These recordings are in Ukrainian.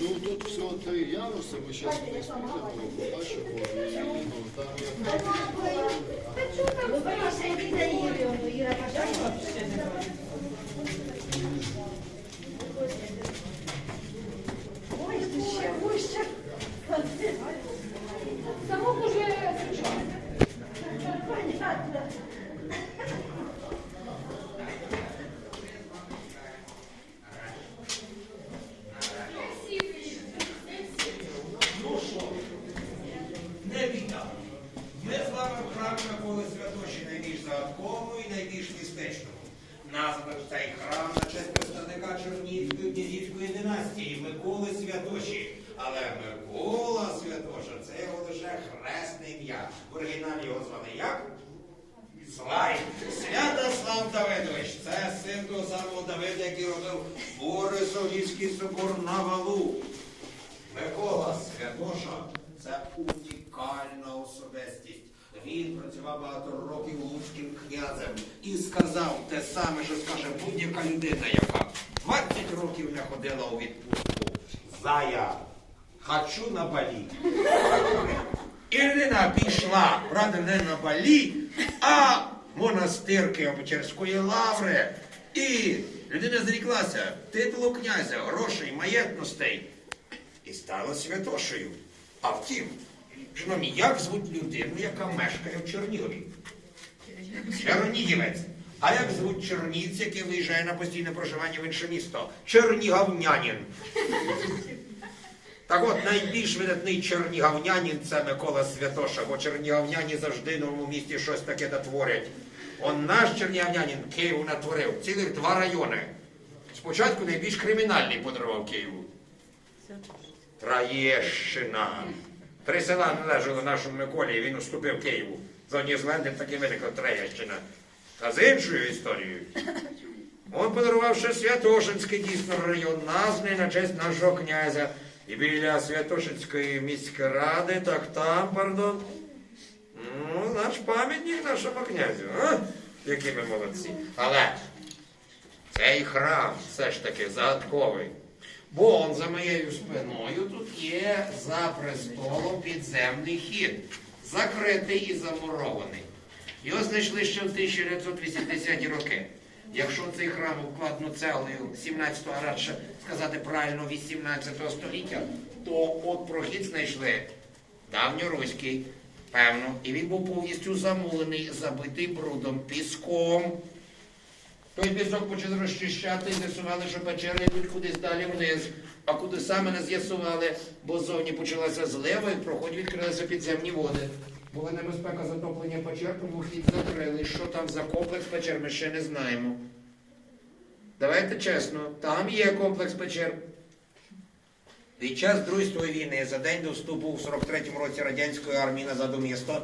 Ну, тут все три яруси, ми зараз не спустимо, побачимо. Там є... загадковому і найбільш містечному. Названо цей храм на честь представника Чернігівської князівської династії Миколи Святоші. Але Микола Святоша це його лише хресне ім'я. В оригіналі його звали як? Слай, Святослав Давидович, це син того самого Давида, який робив Борисовський собор на валу. Микола Святоша це унікальна особистість. Він працював багато років луцьким князем і сказав те саме, що скаже будь-яка людина, яка 20 років не ходила у відпустку. Зая, хочу на балі. І людина пішла, правда, не на балі, а монастирки Обочерської лаври. І людина зріклася титулу князя, грошей, маєтностей і стала святошею. А втім, шановні, як звуть людину, яка мешкає в Чернігові? Чернігівець. А як звуть чернівець, який виїжджає на постійне проживання в інше місто? Чернігівнянин. Так от, найбільш видатний чернігівнянин це Микола Святоша, бо чернігівняні завжди в новому місті щось таке натворять. Он наш чернігівнянин Києву натворив цілих два райони. Спочатку найбільш кримінальний подарував Києву. Траєщина. Три села належали нашому Миколі, і він уступив Києву. З лендів таки виникла Троєщина. А з іншою історією. Он подарував ще Святошинський дійсно район, названий на честь нашого князя. І біля Святошинської міськради, так там, пардон. Ну, наш пам'ятник нашому князю. А? Які ми молодці. Але цей храм все ж таки загадковий. Бо он за моєю спиною тут є за престолом підземний хід, закритий і замурований. Його знайшли ще в 1980-ті роки. Якщо цей храм укладено цеглою 17-го, а радше сказати правильно 18 століття, то от прохід знайшли давньоруський, певно, і він був повністю замулений, забитий брудом, піском. Той пісок почали розчищати і з'ясували, що печери йдуть кудись далі вниз. А куди саме не з'ясували, бо ззовні почалася злива і в проході відкрилися підземні води. Була небезпека затоплення печер, тому хід закрили. Що там за комплекс печер, ми ще не знаємо. Давайте чесно, там є комплекс печер. Під час Другої війни за день до вступу в 43-му році радянської армії назад у місто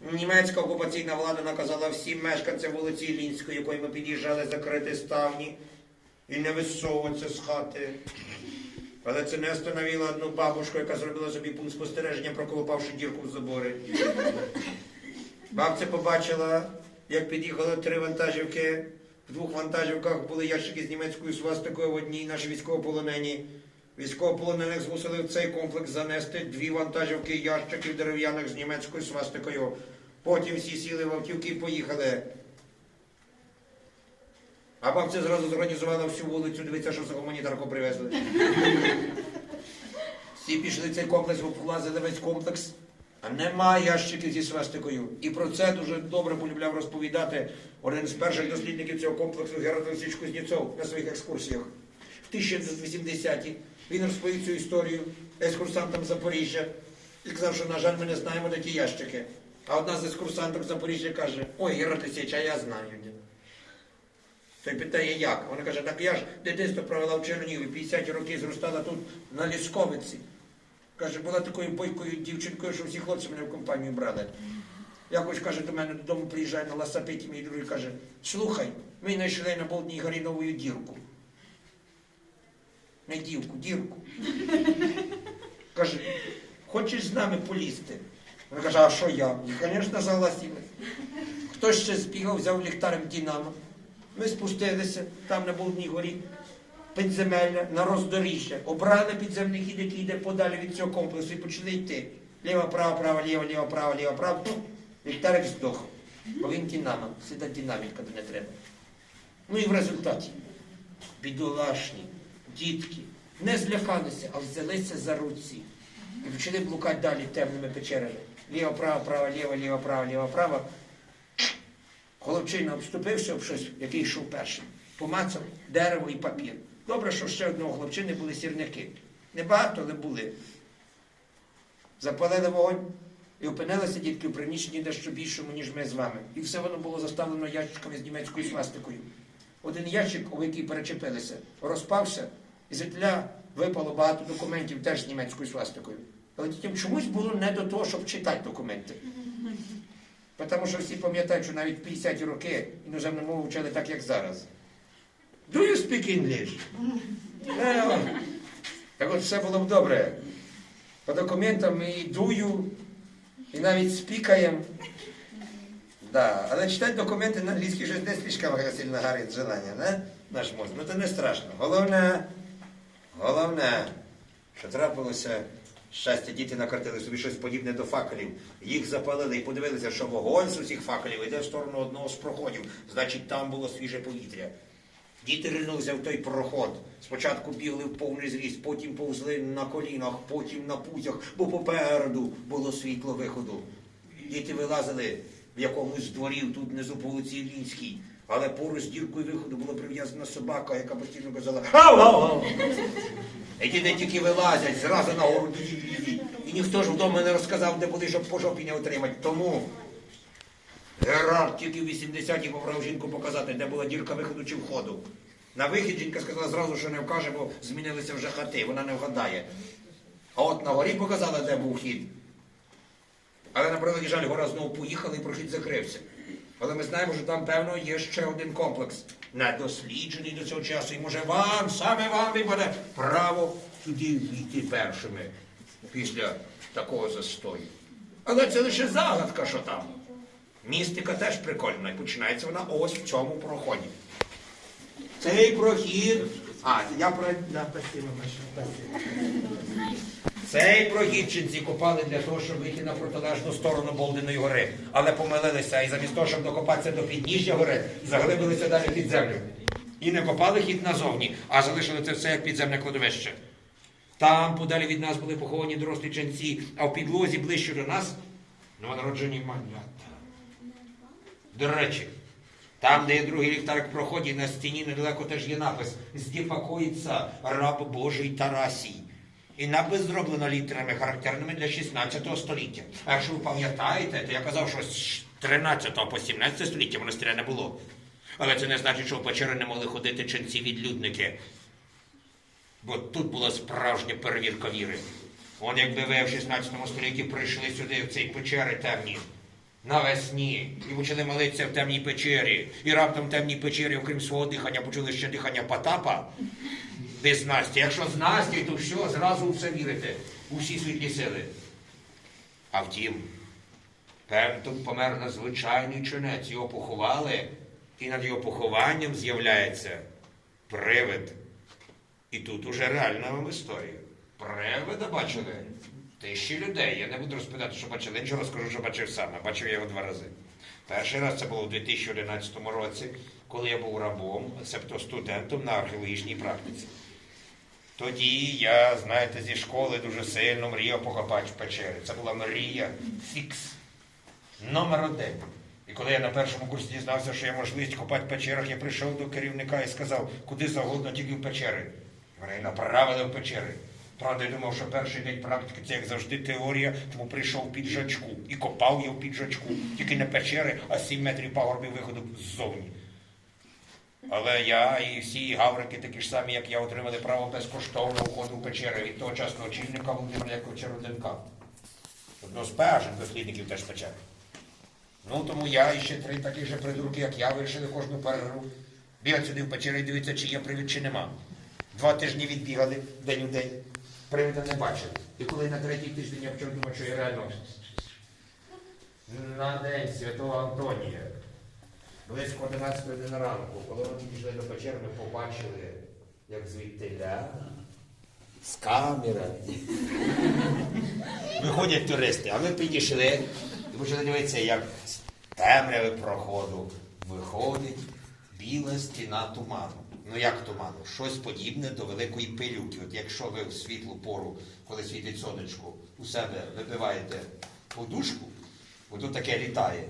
Німецька окупаційна влада наказала всім мешканцям вулиці Ілінської, якої ми під'їжджали, закрити ставні і не висовуватися з хати. Але це не остановило одну бабушку, яка зробила собі пункт спостереження, проколупавши дірку в заборі. Бабця побачила, як під'їхали три вантажівки. В двох вантажівках були ящики з німецькою свастикою, в одній наші військовополонені. Військовополонених змусили в цей комплекс занести дві вантажівки ящиків дерев'яних з німецькою свастикою. Потім всі сіли в автівки і поїхали. А бабця зразу зорганізувала всю вулицю, дивиться, що за гуманітарку привезли. Всі пішли в цей комплекс, влазили весь комплекс. А нема ящиків зі свастикою. І про це дуже добре полюбляв розповідати один з перших дослідників цього комплексу Герат Олексійович Кузнєцов на своїх екскурсіях. В 1980-ті він розповів цю історію екскурсантам Запоріжжя і сказав, що, на жаль, ми не знаємо, де ті ящики. А одна з екскурсанток Запоріжжя каже: Ой, Герат Олексійович, а я знаю. Той питає, як? Вона каже, так я ж дитинство провела в Чернігові, 50 років зростала тут на Лісковиці. Каже, була такою бойкою дівчинкою, що всі хлопці мене в компанію брали. Якось каже, до мене додому приїжджає на ласапеті, мій другий каже, слухай, ми знайшли на Болдній горі нову дірку. Не дівку, дірку. Каже, хочеш з нами полізти? Вона каже, а що я? І, звісно, согласилась. Хтось ще збігав, взяв ліхтарем Дінамо. Ми спустилися там на Болдній горі. підземелля на роздоріжжя, обрали підземний хід, який йде подалі від цього комплексу, і почали йти. Ліва, права, права, ліва, ліва, права, ліва, права. Ну, Вікторик здох. Бо він динамик, всегда динаміка не треба. Ну і в результаті бідолашні дітки не злякалися, а взялися за руці. І почали блукати далі темними печерами. Ліва, права, права, ліва, ліва, права, ліва, права. Хлопчина обступився об щось, який йшов першим. Помацав дерево і папір. Добре, що ще одного хлопчини були сірняки. Небагато, але були. Запалили вогонь і опинилися дітки в приміщенні дещо більшому, ніж ми з вами. І все воно було заставлено ящиками з німецькою свастикою. Один ящик, у який перечепилися, розпався, і звідтіля випало багато документів теж з німецькою свастикою. Але дітям чомусь було не до того, щоб читати документи. Тому що всі пам'ятають, що навіть 50-ті роки іноземну мову вчили так, як зараз. Do you speak English? Е, Так от все було б добре. По документам і дую, і навіть спікаємо. Да, але читати документи на англійській щось не слишком сильно горить желання, не? Наш мозок. Ну це не страшно. Головне, головне, що трапилося щастя, діти накартили собі щось подібне до факелів. Їх запалили і подивилися, що вогонь з усіх факелів йде в сторону одного з проходів. Значить, там було свіже повітря. Діти ринулися в той проход. Спочатку бігли в повний зріст, потім повзли на колінах, потім на пузях, бо попереду було світло виходу. Діти вилазили в якомусь з дворів тут внизу по вулиці Іллінській. Але поруч з діркою виходу була прив'язана собака, яка постійно казала «Ау-ау-ау!» І діти тільки вилазять, зразу на гору. І ніхто ж вдома не розказав, де були, щоб по жопі не отримати. Тому Герард тільки в 80-ті попросив жінку показати, де була дірка виходу чи входу. На вихід жінка сказала зразу, що не вкаже, бо змінилися вже хати, вона не вгадає. А от на горі показала, де був хід. Але на жаль, гора знову поїхала і прохід закрився. Але ми знаємо, що там, певно, є ще один комплекс, недосліджений до цього часу. І може вам, саме вам випаде право туди війти першими після такого застою. Але це лише загадка, що там. Містика теж прикольна, і починається вона ось в цьому проході. Цей прохід. А, я про. Да, спасибо, спасибо. Цей прохід ченці копали для того, щоб вийти на протилежну сторону Болдиної гори. Але помилилися і замість того, щоб докопатися до підніжжя гори, заглибилися далі під землю. І не копали хід назовні, а залишили це все як підземне кладовище. Там подалі від нас були поховані дорослі ченці, а в підлозі ближче до нас новонароджені малята. До речі, там, де є другий ліхтарик проході, на стіні недалеко теж є напис «Здіпакується раб Божий Тарасій. І напис зроблено літерами, характерними для 16 століття. А якщо ви пам'ятаєте, то я казав, що з 13 по 17 століття монастиря не було. Але це не значить, що в печери не могли ходити ченці-відлюдники. Бо тут була справжня перевірка віри. Он якби ви в 16 столітті прийшли сюди, в цій печери темні, навесні, і почали молитися в темній печері, і раптом в темній печері, окрім свого дихання, почули ще дихання Потапа, без Насті. Якщо з Насті, то все, зразу все вірите, у всі світлі сили. А втім, певно, тут помер надзвичайний чинець, його поховали, і над його похованням з'являється привид. І тут уже реальна вам історія. Привида бачили тисячі людей. Я не буду розповідати, що бачили, іншого розкажу, що бачив сам. Я бачив його два рази. Перший раз це було у 2011 році, коли я був рабом, себто студентом на археологічній практиці. Тоді я, знаєте, зі школи дуже сильно мріяв покопати в печері. Це була мрія фікс. Номер один. І коли я на першому курсі дізнався, що є можливість копати в печерах, я прийшов до керівника і сказав, куди завгодно, тільки в печери. Мене направили в печери. Правда, я думав, що перший день практики це як завжди теорія, тому прийшов в піджачку і копав я в піджачку. Тільки не печери, а 7 метрів пагорбів виходу ззовні. Але я і всі гаврики, такі ж самі, як я, отримали право безкоштовного входу в печери від тогочасного очільника Володимира Яковича Руденка. Одного з перших дослідників теж печери. Ну, тому я і ще три такі ж придурки, як я, вирішили кожну перерву. Бігати сюди в печері і дивитися, чи є привід, чи нема. Два тижні відбігали день у день. Привіда не бачили. І коли на третій тиждень я почав думати, що я реально на день святого Антонія, близько 11 години ранку, коли вони пішли до печери, ми побачили як звідтиля, з камери. Виходять туристи, а ми підійшли і почали дивитися, як з темряви проходу виходить біла стіна туману. Ну як туману? Щось подібне до великої пилюки. От якщо ви в світлу пору, коли світить сонечко, у себе вибиваєте подушку, ото таке літає.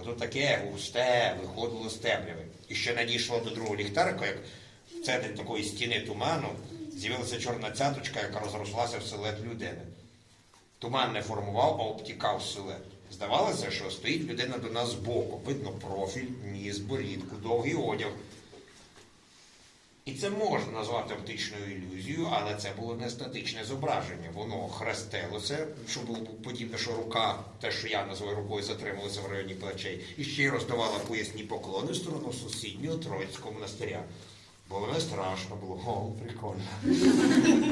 Ото таке густе виходило з темряви. І ще надійшло до другого ліхтарика, як в центрі такої стіни туману з'явилася чорна цяточка, яка розрослася в силует людини. Туман не формував, а обтікав силует. Здавалося, що стоїть людина до нас збоку. Видно профіль, ніс, борідку, довгий одяг. І це можна назвати оптичною ілюзією, але це було не статичне зображення. Воно хрестилося, що було подібне, що рука, те, що я назвав рукою, затрималася в районі плечей, і ще й роздавала поясні поклони в сторону сусіднього Троїцького монастиря. Було не страшно, було о, прикольно.